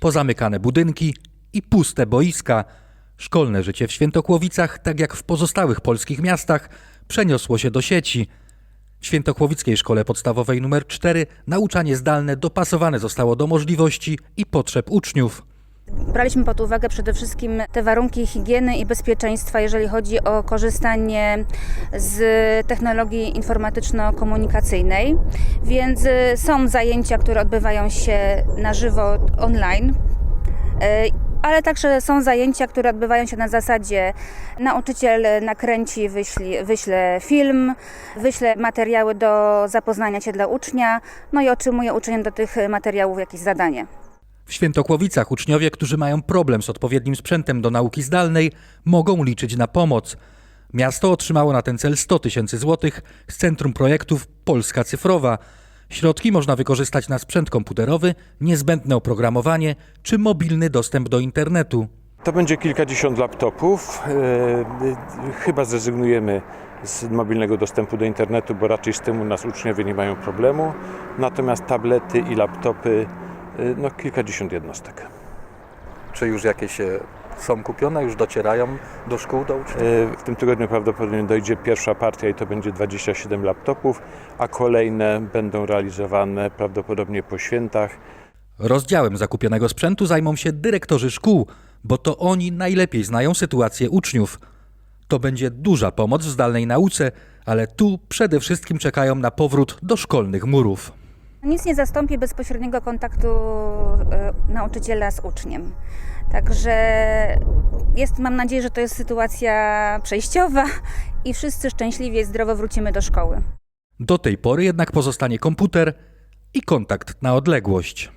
pozamykane budynki i puste boiska. Szkolne życie w Świętokłowicach, tak jak w pozostałych polskich miastach, przeniosło się do sieci. W Świętokłowickiej Szkole Podstawowej nr 4 nauczanie zdalne dopasowane zostało do możliwości i potrzeb uczniów. Braliśmy pod uwagę przede wszystkim te warunki higieny i bezpieczeństwa, jeżeli chodzi o korzystanie z technologii informatyczno-komunikacyjnej, więc y, są zajęcia, które odbywają się na żywo online. y, Ale także są zajęcia, które odbywają się na zasadzie nauczyciel nakręci, wyśli, wyśle film, wyśle materiały do zapoznania się dla ucznia, no i otrzymuje uczeń do tych materiałów jakieś zadanie. W Świętokłowicach uczniowie, którzy mają problem z odpowiednim sprzętem do nauki zdalnej, mogą liczyć na pomoc. Miasto otrzymało na ten cel 100 tysięcy złotych z Centrum Projektów Polska Cyfrowa. Środki można wykorzystać na sprzęt komputerowy, niezbędne oprogramowanie czy mobilny dostęp do internetu. To będzie kilkadziesiąt laptopów. E, Chyba zrezygnujemy z mobilnego dostępu do internetu, bo raczej z tym u nas uczniowie nie mają problemu. Natomiast tablety i laptopy, e, no kilkadziesiąt jednostek. Czy już jakieś e, są kupione, już docierają do szkół, do uczniów? E, W tym tygodniu prawdopodobnie dojdzie pierwsza partia i to będzie 27 laptopów, a kolejne będą realizowane prawdopodobnie po świętach. Rozdziałem zakupionego sprzętu zajmą się dyrektorzy szkół, bo to oni najlepiej znają sytuację uczniów. To będzie duża pomoc w zdalnej nauce, ale tu przede wszystkim czekają na powrót do szkolnych murów. Nic nie zastąpi bezpośredniego kontaktu e, nauczyciela z uczniem. Także jest, mam nadzieję, że to jest sytuacja przejściowa i wszyscy szczęśliwie i zdrowo wrócimy do szkoły. Do tej pory jednak pozostanie komputer i kontakt na odległość.